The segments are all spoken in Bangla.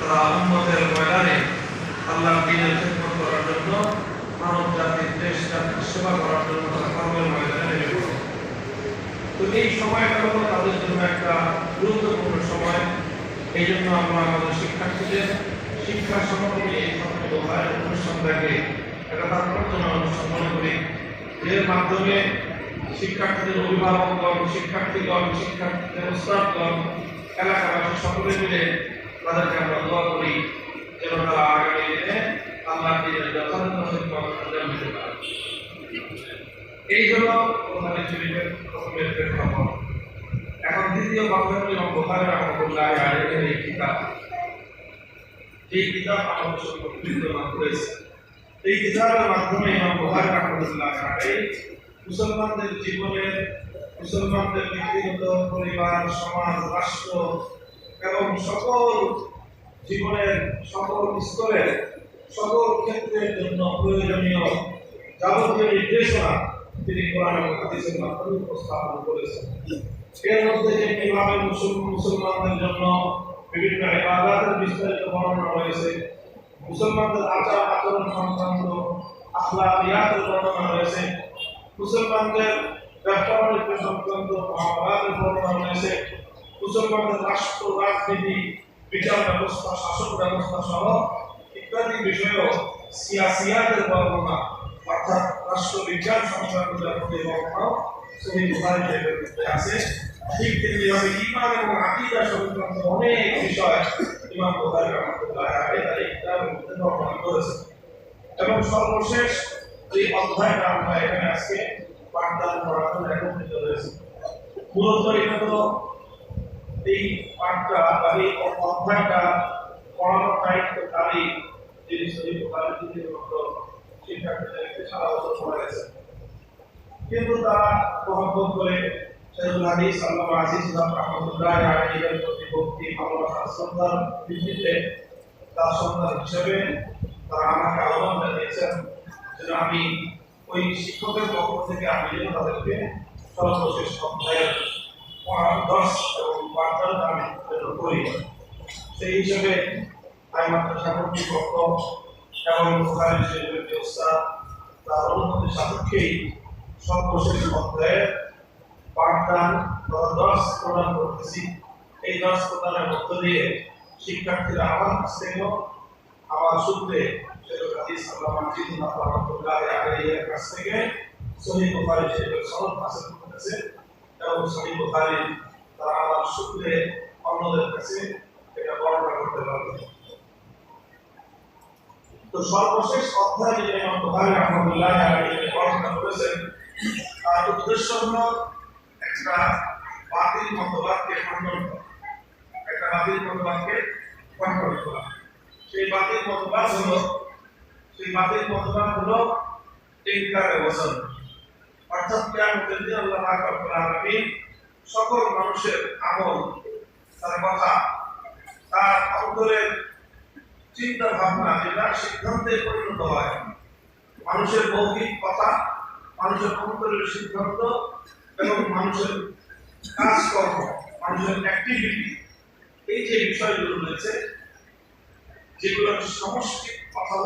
তারা উন্মতের ময়দানে আল্লাহ দিনের খেদমত করার জন্য মানব জাতির দেশ জাতির সেবা করার জন্য তারা কর্মের ময়দানে নেমে পড়ে। তো এই সময়টা হলো তাদের জন্য একটা গুরুত্বপূর্ণ সময়। এই জন্য আমরা আমাদের শিক্ষার্থীদের শিক্ষা সম্পর্কে এই সম্পর্কে অনুষ্ঠানটাকে একটা অনুষ্ঠান মনে করি। এর মাধ্যমে শিক্ষার্থীদের অভিভাবকগণ, শিক্ষার্থীগণ, শিক্ষার্থীদের উস্তাদগণ এলাকাবাসী সকলে মিলে তাদেরকে আমরা দোয়া করি যেন তারা আগামী দিনে আল্লাহ দিনের যথাযথ শিক্ষক দিতে পারে। এই ওখানে শরীফের প্রথমের প্রেক্ষাপট এখন দ্বিতীয় বাংলা এবং বোখারে রহমতুল্লাহ আলের এই কিতাব। এই কিতাব আমাদের সঙ্গে বিদ্যমান রয়েছে। এই কিতাবের মাধ্যমে ইমাম বোখারি রহমতুল্লাহ আলাই মুসলমানদের জীবনের, মুসলমানদের ব্যক্তিগত পরিবার, সমাজ, রাষ্ট্র এবং সকল জীবনের সকল স্তরের সকল ক্ষেত্রের জন্য প্রয়োজনীয় যাবতীয় নির্দেশনা তিনি কোরআন হাদিসের উপস্থাপন করেছেন। এর মধ্যে যে কীভাবে মুসলমান মুসলমানদের জন্য বিভিন্ন ইবাদতের বিস্তারিত বর্ণনা রয়েছে। মুসলমানদের আচার আচরণ সংক্রান্ত আখলাকিয়াতের বর্ণনা রয়েছে। মুসলমানদের ব্যবসা বাণিজ্য সংক্রান্ত মহাভারতের বর্ণনা রয়েছে। মুসলমানদের রাষ্ট্র, রাজনীতি, বিচার ব্যবস্থা, শাসন ব্যবস্থা সহ ইত্যাদি বিষয়েও সিয়াসিয়াতের বর্ণনা, অর্থাৎ রাষ্ট্রবিজ্ঞান সংক্রান্ত যাবতীয় বর্ণনাও সহি বুখারী শরীফের মধ্যে আছে। ঠিক তেমনিভাবে ইমান এবং আকিদা সংক্রান্ত অনেক বিষয় তার বর্ণনা করেছেন। এবং সর্বশেষ যে অধ্যায়টা আমরা এখানে আজকে পাঠদান করার জন্য একত্রিত হয়েছি। মূলত এটা এই পাঠটা বা এই অধ্যায়টা পড়ানোর দায়িত্ব তারই যিনি শহীদ বুখারী তিনি মতো শিক্ষার্থীদেরকে সারা বছর পড়া গেছে। কিন্তু তারা মহব্বত করে তার হিসেবে আমি ওই শিক্ষকের পক্ষ থেকে আমি তাদেরকে সর্বশেষ অধ্যায়ের বার্তাটা আমি করি সেই হিসেবে আমি মাদ্রাসা কর্তৃপক্ষ এবং শরীফের যে তার অনুমতি সাপেক্ষেই সর্বশেষ অধ্যায়ের পাঠদান বা দর্শ প্রদান করতেছি। এই দর্শ প্রদানের মধ্য দিয়ে শিক্ষার্থীরা আমার কাছ থেকেও আমার সূত্রে হাদিস আল্লাহ আলাইহির কাছ থেকে সহিহ বুখারী শরীফের সনদ হাসিল করতেছে এবং সহিহ বুখারী তারা আমার সূত্রে অন্যদের কাছে এটা বর্ণনা করতে পারবে। তো সর্বশেষ অধ্যায় যেটা ইমাম বুখারী রাহমাতুল্লাহ আলাইহি বর্ণনা করেছেন, তার উদ্দেশ্য হলো একটা বাতিল মতবাদকে খণ্ডন একটা বাতিল মতবাদকে খণ্ডন করা। সেই বাতিল মতবাদ হলো, সেই বাতিল মতবাদ হলো ইনকার ওয়াজন অর্থাৎ কিয়ামতের দিন আল্লাহ পাক রব্বুল সকল মানুষের আমল, তার কথা, তার অন্তরের চিন্তা ভাবনা যেটা সিদ্ধান্তে পরিণত হয়। মানুষের মৌখিক কথা, মানুষের অন্তরের সিদ্ধান্ত এবং মানুষের কাজকর্ম, মানুষের অ্যাক্টিভিটি এই যে বিষয়গুলো রয়েছে যেগুলো সমষ্টি কথা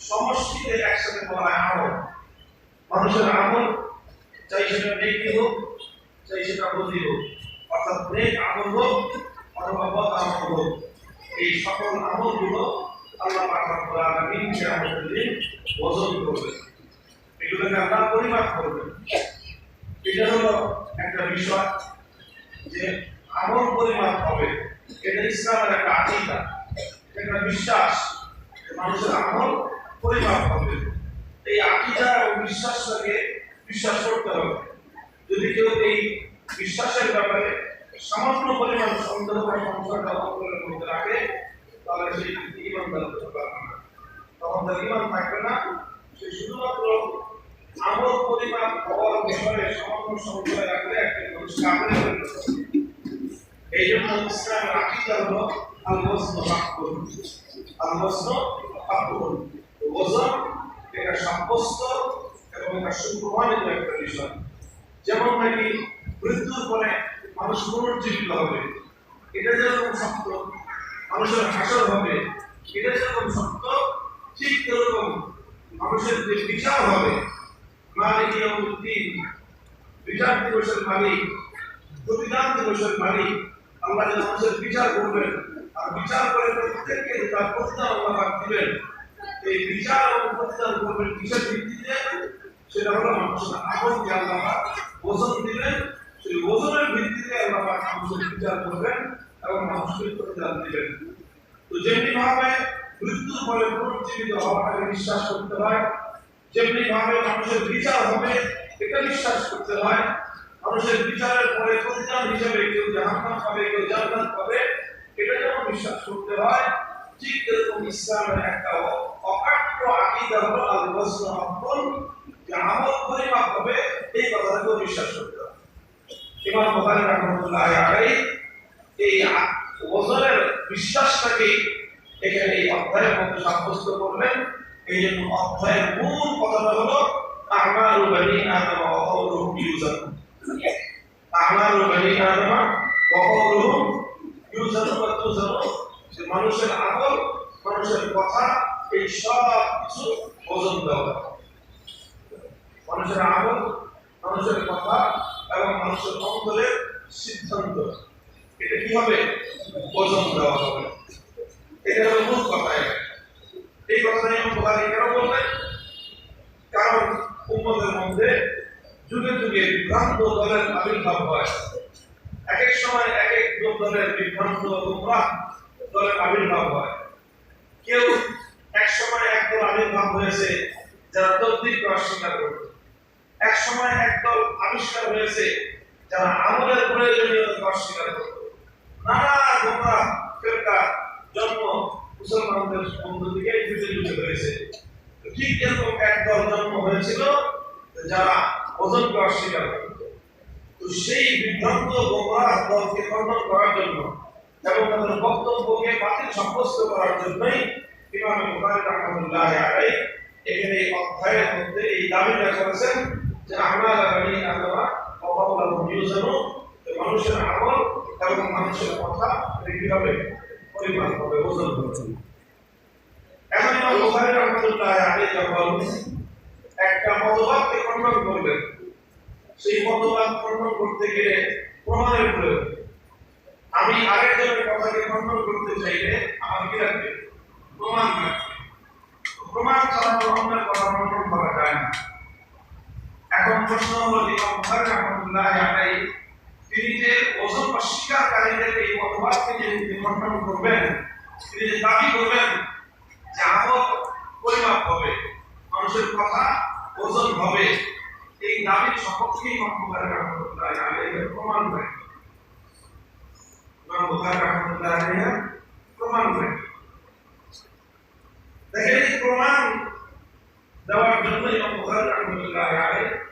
সমষ্টিতে একসাথে বলা হয় আমল। মানুষের আমল চাই সেটা নেকি হোক চাই সেটা বদি হোক অর্থাৎ নেক আমল হোক অথবা বদ আমল হোক এই সকল আমলগুলো আল্লাহ পাক রব্বুল আলামিন কিয়ামতের দিন ওজন করবে এগুলোকে আল্লাহ পরিমাপ করবে এটা হলো একটা বিষয় যে আমল পরিমাপ হবে। এটা ইসলামের একটা আকিদা একটা বিশ্বাস মানুষের আমল পরিমাপ হবে। এই আকিদা এবং বিশ্বাসটাকে বিশ্বাস করতে হবে। যদি কেউ এই বিশ্বাসের ব্যাপারে সামান্য পরিমাণ সন্দেহ বা সংশয়টা অন্তরের মধ্যে রাখে, তাহলে সেই ব্যক্তি ইমানদার হতে পারবে না। তখন তার ইমান থাকবে না। সে শুধুমাত্র আমল পরিমাণ হওয়ার বিষয়ে সামান্য সমন্বয় রাখলে একটা মানুষ কামড়ে এই জন্য ইসলামের আকিদা হলো আল হাক্কুন। আল হাক্কুন। ওজন এটা সাব্যস্ত এবং এটা সুপ্রমাণিত একটা বিষয়। যেমন নাকি মৃত্যুর পরে মানুষ পুনর্জীবিত হবে, এটা যেরকম সত্য মানুষের হাসর হবে, এটা যেরকম সত্য ঠিক তেরকম মানুষের যে বিচার হবে, মালিক ইয়াউমুদ্দিন, বিচার দিবসের মালিক, প্রতিদান দিবসের মালিক, আল্লাহ যে মানুষের বিচার করবেন, আর বিচার করে প্রত্যেককে তার প্রতিদান আল্লাহ দিবেন, এই বিচার এবং প্রতিদান করবেন কিসের ভিত্তিতে? সেটা হলো মানুষের আমলকে আল্লাহ ওজন দিবেন সেই ওজনের ভিত্তিতে আল্লাহ মানুষের বিচার করবেন এবং মানুষকে প্রতিদান দিবেন। তো যেমনি ভাবে মৃত্যুর পরে পুনর্জীবিত হওয়াটাকে বিশ্বাস করতে হয়, যেমনি ভাবে মানুষের বিচার হবে এটা বিশ্বাস করতে হয়, মানুষের বিচারের পরে প্রতিদান হিসেবে কেউ জাহান্নাম পাবে, কেউ জান্নাত পাবে, এটা যেমন বিশ্বাস করতে হয়, ঠিক এরকম ইসলামের একটা অকাট্য আকীদা হলো আল ওয়াজন যে আমল পরিমাপ হবে, এই কথাটাকেও বিশ্বাস করতে হয় ইমাম বুখারী রাহমাতুল্লাহ আলাইহি এই ওজনের বিশ্বাসটাকে এখানে এই অধ্যায়ের মধ্যে সাব্যস্ত করলেন। এই জন্য অধ্যায়ের মূল কথাটা হলো আমারু বানি আদম ওয়া কওলুহুম ইউজারুন আমারু বানি আদম ওয়া কওলুহুম যে মানুষের আমল, মানুষের কথা, এই সব কিছু ওজন দেওয়া হয়। মানুষের আমল মানুষের কথা এবং মানুষের অন্তরের সিদ্ধান্ত এটা কি হবে ওজন দেওয়া হবে? এটা হলো মূল কথা। এই কথাটা ইমাম বুখারী কেন বললেন কারণ উম্মতের মধ্যে যুগে যুগে বিভ্রান্ত দলের আবির্ভাব হয়। এক এক সময় এক এক দলের বিভ্রান্ত গুমরাহ দলের আবির্ভাব হয়। কেউ এক সময় এক দল আবির্ভাব হয়েছে, যারা তদ্বিরকে অস্বীকার করত এক সময় এক দল আবিষ্কার হয়েছে, যারা আমলের প্রয়োজনীয়তাকে অস্বীকার করত নানা গোমরা ফেরকা জন্ম মুসলমানদের মধ্য থেকে যুগে যুগে হয়েছে তো ঠিক এরকম এক দল জন্ম হয়েছিল, যারা ওজনকে অস্বীকার তো সেই বিভ্রান্ত গোমরা দলকে করার জন্য এবং তাদের বক্তব্যকে বাতিল সাব্যস্ত করার জন্যই ইমাম এখানে এই অধ্যায়ের মধ্যে এই দাবিটা করেছেন যে আমরা বানি আদমা অবাবুল মানুষের আমল এবং মানুষের কথা কীভাবে পরিমাণ হবে ওজন হবে এখন ইমাম বুখারী রাহমাতুল্লাহ যখন একটা মতবাদকে খণ্ডন করবেন। সেই মতবাদ খণ্ডন করতে গেলে প্রমাণের প্রয়োজন আমি আরেকজনের কথাকে খণ্ডন করতে চাইলে আমার কি লাগবে? প্রমাণ প্রমাণ ছাড়া অন্যের কথা খণ্ডন করা যায় না। এখন প্রশ্ন হলো, ইমাম বুখারী রাহমাতুল্লাহ আলাইহি তিনি যে ওজন অস্বীকারীদের এই মতবাদকে যে তিনি করবেন। তিনি যে দাবি করবেন যে আমল পরিমাপ হবে, মানুষের কথা ওজন হবে, এই দাবির সপক্ষে ইমাম বুখারী রাহমাতুল্লাহ প্রমাণ দেয় প্রমাণ দেয় দেখেন প্রমাণ দেওয়ার জন্য ইমাম বুখারী রাহমাতুল্লাহ আলাইহি